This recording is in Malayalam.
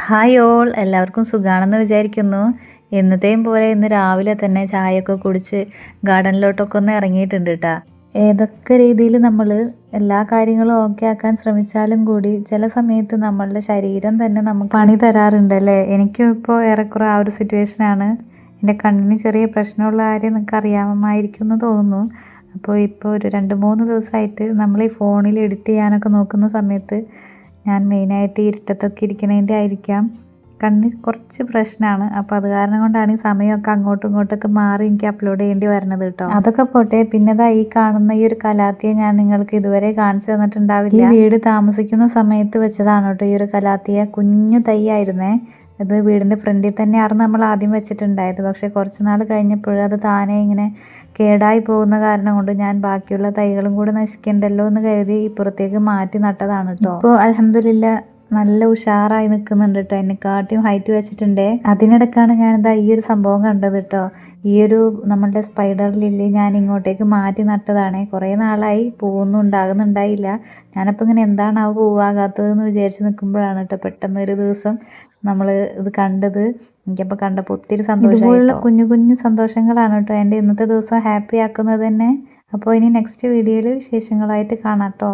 ഹായ് ഓൾ എല്ലാവർക്കും സുഖാണെന്ന് വിചാരിക്കുന്നു. എന്നത്തെയും പോലെ ഇന്ന് രാവിലെ തന്നെ ചായയൊക്കെ കുടിച്ച് ഗാർഡനിലോട്ടൊക്കെ ഒന്ന് ഇറങ്ങിയിട്ടുണ്ട് കേട്ടോ ഏതൊക്കെ രീതിയിൽ നമ്മൾ എല്ലാ കാര്യങ്ങളും ഓക്കെ ആക്കാൻ ശ്രമിച്ചാലും കൂടി ചില സമയത്ത് നമ്മളുടെ ശരീരം തന്നെ നമുക്ക് പണി തരാറുണ്ട് അല്ലേ? എനിക്കും ഇപ്പോൾ ഏറെക്കുറെ ആ ഒരു സിറ്റുവേഷനാണ് എന്റെ കണ്ണിന് ചെറിയ പ്രശ്നമുള്ള കാര്യം നിങ്ങൾക്ക് അറിയാമായിരിക്കും എന്ന് തോന്നുന്നു. അപ്പോൾ ഇപ്പോൾ ഒരു രണ്ട് മൂന്ന് ദിവസമായിട്ട് നമ്മൾ ഈ ഫോണിൽ എഡിറ്റ് ചെയ്യാനൊക്കെ നോക്കുന്ന സമയത്ത് ഞാൻ മെയിനായിട്ട് ഇരുട്ടത്തൊക്കെ ഇരിക്കണതിന്റെ ആയിരിക്കാം. കണ്ണിന് കുറച്ച് പ്രശ്നമാണ്. അപ്പോൾ അത് കാരണം കൊണ്ടാണ് ഈ സമയമൊക്കെ അങ്ങോട്ടും ഇങ്ങോട്ടൊക്കെ മാറി എനിക്ക് അപ്ലോഡ് ചെയ്യേണ്ടി വരണത് കേട്ടോ അതൊക്കെ പോട്ടെ. പിന്നെ ദാ ഈ കാണുന്ന ഈ ഒരു കലാത്തിയെ ഞാൻ നിങ്ങൾക്ക് ഇതുവരെ കാണിച്ചു തന്നിട്ടുണ്ടാവില്ല. ഈ വീട് താമസിക്കുന്ന സമയത്ത് വെച്ചതാണ് കേട്ടോ ഈ ഒരു കലാത്തിയ. കുഞ്ഞു തൈ ഇത് വീടിന്റെ ഫ്രണ്ടിൽ തന്നെയായിരുന്നു നമ്മൾ ആദ്യം വെച്ചിട്ടുണ്ടായത്. പക്ഷേ കുറച്ച് നാൾ കഴിഞ്ഞപ്പോഴും അത് താനെ ഇങ്ങനെ കേടായി പോകുന്ന കാരണം കൊണ്ട് ഞാൻ ബാക്കിയുള്ള തൈകളും കൂടെ നശിക്കണ്ടല്ലോ എന്ന് കരുതി ഇപ്പുറത്തേക്ക് മാറ്റി നട്ടതാണ് കേട്ടോ ഇപ്പോൾ അലഹമില്ല നല്ല ഉഷാറായി നിൽക്കുന്നുണ്ട് കേട്ടോ എന്നെക്കാട്ടിയും ഹൈറ്റ് വെച്ചിട്ടുണ്ടേ. അതിനിടക്കാണ് ഞാൻ എന്താ ഈ ഒരു സംഭവം കണ്ടത് കേട്ടോ ഈ ഒരു നമ്മളുടെ സ്പൈഡർ ലില്ലി ഞാൻ ഇങ്ങോട്ടേക്ക് മാറ്റി നട്ടതാണ്. കുറേ നാളായി പൂവൊന്നും ഉണ്ടാകുന്നുണ്ടായില്ല. ഞാനപ്പോൾ ഇങ്ങനെ എന്താണ് ആ പൂവാകാത്തതെന്ന് വിചാരിച്ച് നിൽക്കുമ്പോഴാണ് കേട്ടോ പെട്ടെന്ന് ഒരു ദിവസം നമ്മൾ ഇത് കണ്ടത്. എനിക്കപ്പോൾ കണ്ടപ്പോൾ ഒത്തിരി സന്തോഷം ഇതുപോലുള്ള കുഞ്ഞു കുഞ്ഞു സന്തോഷങ്ങളാണ് കേട്ടോ എന്റെ ഇന്നത്തെ ദിവസം ഹാപ്പി ആക്കുന്നത് തന്നെ. അപ്പോൾ ഇനി നെക്സ്റ്റ് വീഡിയോയിൽ വിശേഷങ്ങളായിട്ട് കാണാം കേട്ടോ